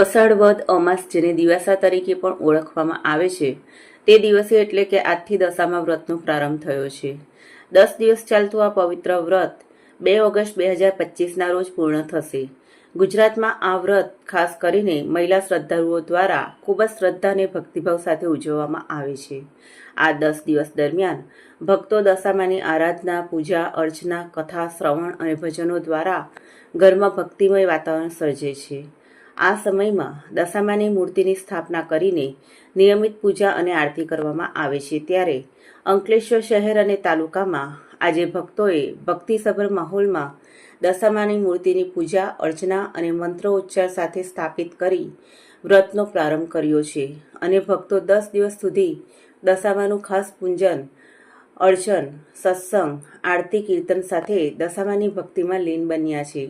અષાઢ વદ અમાસ, જેને દિવાસા તરીકે પણ ઓળખવામાં આવે છે, તે દિવસે એટલે કે આજથી દશામાં વ્રતનો પ્રારંભ થયો છે. દસ દિવસ ચાલતું આ પવિત્ર વ્રત બે ઓગસ્ટ બે હજાર પચીસના રોજ પૂર્ણ થશે. ગુજરાતમાં આ વ્રત ખાસ કરીને મહિલા શ્રદ્ધાળુઓ દ્વારા ખૂબ જ શ્રદ્ધા અને ભક્તિભાવ સાથે ઉજવવામાં આવે છે. આ દસ દિવસ દરમિયાન ભક્તો દશામાની આરાધના, પૂજા, અર્ચના, કથા, શ્રવણ અને ભજનો દ્વારા ઘરમાં ભક્તિમય વાતાવરણ સર્જે છે. આ સમયમાં દશામાની મૂર્તિની સ્થાપના કરીને નિયમિત પૂજા અને આરતી કરવામાં આવે છે. ત્યારે અંકલેશ્વર શહેર અને તાલુકામાં આજે ભક્તોએ ભક્તિસભર માહોલમાં દશામાની મૂર્તિની પૂજા, અર્ચના અને મંત્રોચ્ચાર સાથે સ્થાપિત કરી વ્રતનો પ્રારંભ કર્યો છે અને ભક્તો દસ દિવસ સુધી દશામાનું ખાસ પૂજન, અર્ચન, સત્સંગ, આરતી, કીર્તન સાથે દશામાની ભક્તિમાં લીન બન્યા છે.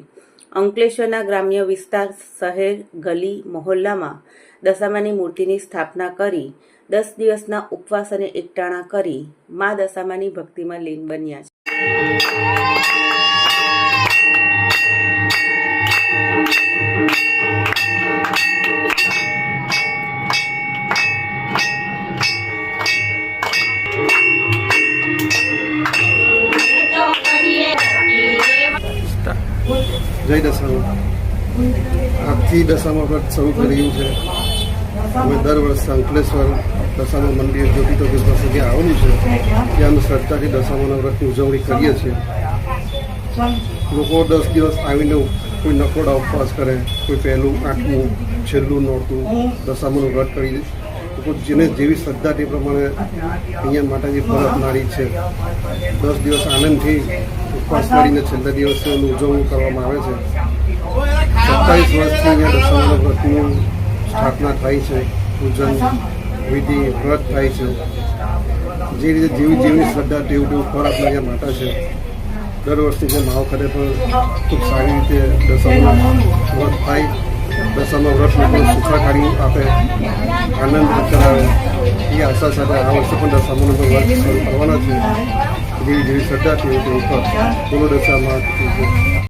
અંકલેશ્વરના ગ્રામ્ય વિસ્તાર શહેર, ગલી, મહોલ્લામાં દશામાની મૂર્તિની સ્થાપના કરી, દસ દિવસના ઉપવાસ અને એકટાણા કરી મા દશામાની ભક્તિમાં લીન બન્યા છે. જય દશામાં આજથી દશામાં વ્રત શરૂ કરી રહ્યું છે. અમે દર વર્ષે અંકલેશ્વર દશામાં મંદિર જ્યોતિ તોગીર પાસે જે આવેલું છે, ત્યાં અમે શ્રદ્ધાથી દશામાના વ્રતની ઉજવણી કરીએ છીએ. લોકો દસ દિવસ આવીને કોઈ નકોડા ઉપવાસ કરે, કોઈ પહેલું, આઠમું, છેલ્લું નોરતું દશામાનું વ્રત કરી જેને જેવી શ્રદ્ધા તે પ્રમાણે અહીંયા માતાજી ભરત મારી છે. દસ દિવસ આનંદથી ઉપવાસ કરીને છેલ્લા દિવસે ઉજવણી કરવામાં આવે છે. સત્તાવીસ વર્ષથી અહીંયા દશામાના વ્રતનું સ્થાપના થાય છે. પૂજન વિધિ વ્રત થાય છે. જે રીતે જેવી જેવી શ્રદ્ધા તેવું તેવું ફરક અહીંયા માતા છે. દર વર્ષથી જે વખતે પણ ખૂબ સારી રીતે દશામાનું વ્રત થાય. દશામાં વ્રત લોકો સુખાકારી આપે. આનંદ આશા સાથે આ વર્ષે પણ દશામાનું વ્રત શરૂ કરવાના છે. જેવી જેવી શ્રદ્ધા છે તે ઉપર બોલો દશામાં